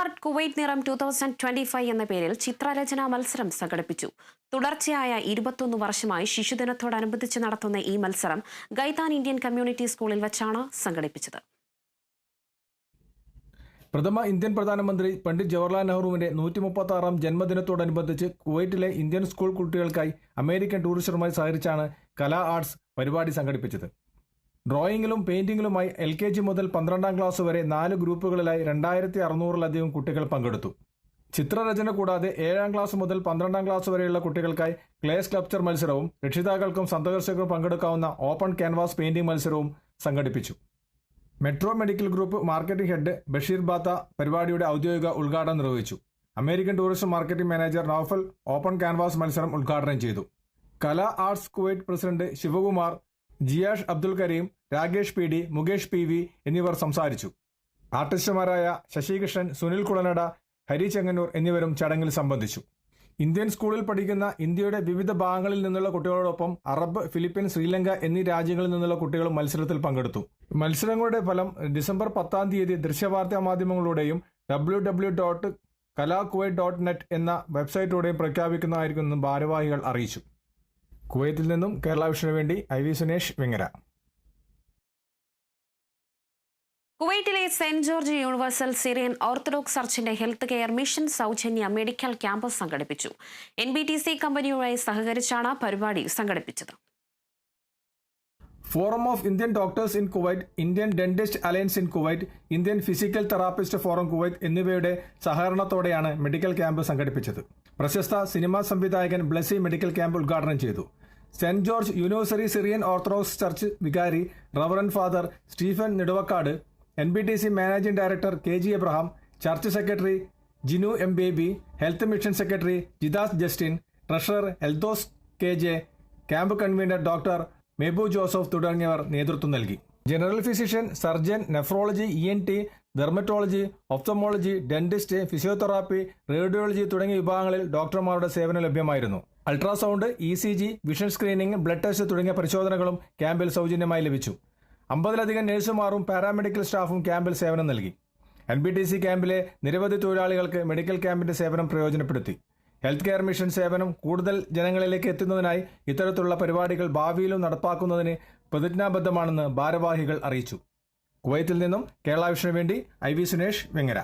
Art Kuwait നിറം two thousand twenty five എന്ന പേരിൽ ചിത്രരചനാ മത്സരം സംഘടിപ്പിച്ചു. തുടർച്ചയായ ഇരുപത്തൊന്ന് വർഷമായി ശിശുദിനത്തോടനുബന്ധിച്ച് നടത്തുന്ന ഈ മത്സരം ഗൈതാൻ ഇന്ത്യൻ കമ്മ്യൂണിറ്റി സ്കൂളിൽ വെച്ചാണ് സംഘടിപ്പിച്ചത്. പ്രഥമ ഇന്ത്യൻ പ്രധാനമന്ത്രി പണ്ഡിറ്റ് ജവഹർലാൽ നെഹ്റുവിന്റെ നൂറ്റി മുപ്പത്തി ആറാം ജന്മദിനത്തോടനുബന്ധിച്ച് കുവൈറ്റിലെ ഇന്ത്യൻ സ്കൂൾ കുട്ടികൾക്കായി അമേരിക്കൻ ടൂറിസ്റ്ററുമായി സഹകരിച്ചാണ് കലാ ആർട്സ് പരിപാടി സംഘടിപ്പിച്ചത്. ഡ്രോയിങ്ങിലും പെയിന്റിങ്ങിലുമായി എൽ കെ ജി മുതൽ പന്ത്രണ്ടാം ക്ലാസ് വരെ നാല് ഗ്രൂപ്പുകളിലായി രണ്ടായിരത്തി അറുന്നൂറിലധികം കുട്ടികൾ പങ്കെടുത്തു. ചിത്രരചന കൂടാതെ ഏഴാം ക്ലാസ് മുതൽ പന്ത്രണ്ടാം ക്ലാസ് വരെയുള്ള കുട്ടികൾക്കായി ക്ലേസ് ക്ലപ്ചർ മത്സരവും രക്ഷിതാക്കൾക്കും സന്ദർശകർക്കും പങ്കെടുക്കാവുന്ന ഓപ്പൺ ക്യാൻവാസ് പെയിന്റിംഗ് മത്സരവും സംഘടിപ്പിച്ചു. Metro medical group marketing head Basheer Batha പരിപാടിയുടെ ഔദ്യോഗിക ഉദ്ഘാടനം നിർവഹിച്ചു. American tourism marketing manager Noufal open canvas മത്സരം ഉദ്ഘാടനം ചെയ്തു. Kala arts Kuwait president Sivakumar Jiyash Abdul Kareem Rakesh P D Mukesh P V എന്നിവർ സംസാരിച്ചു. ആർട്ടിസ്റ്റുമാരായ ശശികൃഷ്ണൻ സുനിൽ കുളനട ഹരി ചെങ്ങന്നൂർ എന്നിവരും ചടങ്ങിൽ സംബന്ധിച്ചു. ഇന്ത്യൻ സ്കൂളിൽ പഠിക്കുന്ന ഇന്ത്യയുടെ വിവിധ ഭാഗങ്ങളിൽ നിന്നുള്ള കുട്ടികളോടൊപ്പം അറബ് ഫിലിപ്പീൻ ശ്രീലങ്ക എന്നീ രാജ്യങ്ങളിൽ നിന്നുള്ള കുട്ടികളും മത്സരത്തിൽ പങ്കെടുത്തു. മത്സരങ്ങളുടെ ഫലം ഡിസംബർ പത്താം തീയതി ദൃശ്യവാർത്താ മാധ്യമങ്ങളുടെയും W W dot Kala Kuwait dot net എന്ന വെബ്സൈറ്റിലൂടെയും പ്രഖ്യാപിക്കുന്നതായിരിക്കുമെന്ന് ഭാരവാഹികൾ അറിയിച്ചു. കുവൈത്തിൽ നിന്നും കേരള വിഷനു വേണ്ടി ഐ വി സുനേഷ് വെങ്ങര. കുവൈറ്റിലെ Saint George universal Syrian orthodox ചർച്ചിന്റെ health care mission സൗജന്യ മെഡിക്കൽ ക്യാമ്പസ് സംഘടിപ്പിച്ചു. എൻ ബി ടി സി കമ്പനിയുമായി സഹകരിച്ചാണ് പരിപാടി സംഘടിപ്പിച്ചത്. Forum of Indian doctors in Kuwait Indian dentist alliance in Kuwait Indian physical therapist forum Kuwait എന്നിവയുടെ സഹകരണത്തോടെയാണ് medical camp സംഘടിപ്പിച്ചത്. പ്രശസ്ത സിനിമാ സംവിധായകൻ ബ്ലസി മെഡിക്കൽ ക്യാമ്പ് ഉദ്ഘാടനം ചെയ്തു. Saint George universal Syrian orthodox church വികാരി reverend father Stephen Neduvakkad N B T C managing director K G Abraham church secretary Jinu M Baby health mission secretary Jidas Justin treasurer Eldhose K J camp convener doctor Mebu Joseph തുടങ്ങിയവർ നേതൃത്വം നൽകി. General physician surgeon nephrology E N T dermatology ophthalmology dentist physiotherapy radiology തുടങ്ങിയ വിഭാഗങ്ങളിൽ ഡോക്ടർമാരുടെ സേവനം ലഭ്യമായിരുന്നു. Ultrasound E C G vision screening blood test തുടങ്ങിയ പരിശോധനകളും ക്യാമ്പിൽ സൗജന്യമായി ലഭിച്ചു. അമ്പതിലധികം നഴ്സുമാരും പാരാമെഡിക്കൽ സ്റ്റാഫും ക്യാമ്പിൽ സേവനം നൽകി. എൻ ബി ടി സി ക്യാമ്പിലെ നിരവധി തൊഴിലാളികൾക്ക് മെഡിക്കൽ ക്യാമ്പിന്റെ സേവനം പ്രയോജനപ്പെടുത്തി. ഹെൽത്ത് കെയർ മിഷൻ സേവനം കൂടുതൽ ജനങ്ങളിലേക്ക് എത്തുന്നതിനായി ഇത്തരത്തിലുള്ള പരിപാടികൾ ഭാവിയിലും നടപ്പാക്കുന്നതിന് പ്രതിജ്ഞാബദ്ധമാണെന്ന് ഭാരവാഹികൾ അറിയിച്ചു. കുവൈത്തിൽ നിന്നും കേരള വേണ്ടി ഐ വി സുനേഷ് വെങ്ങര.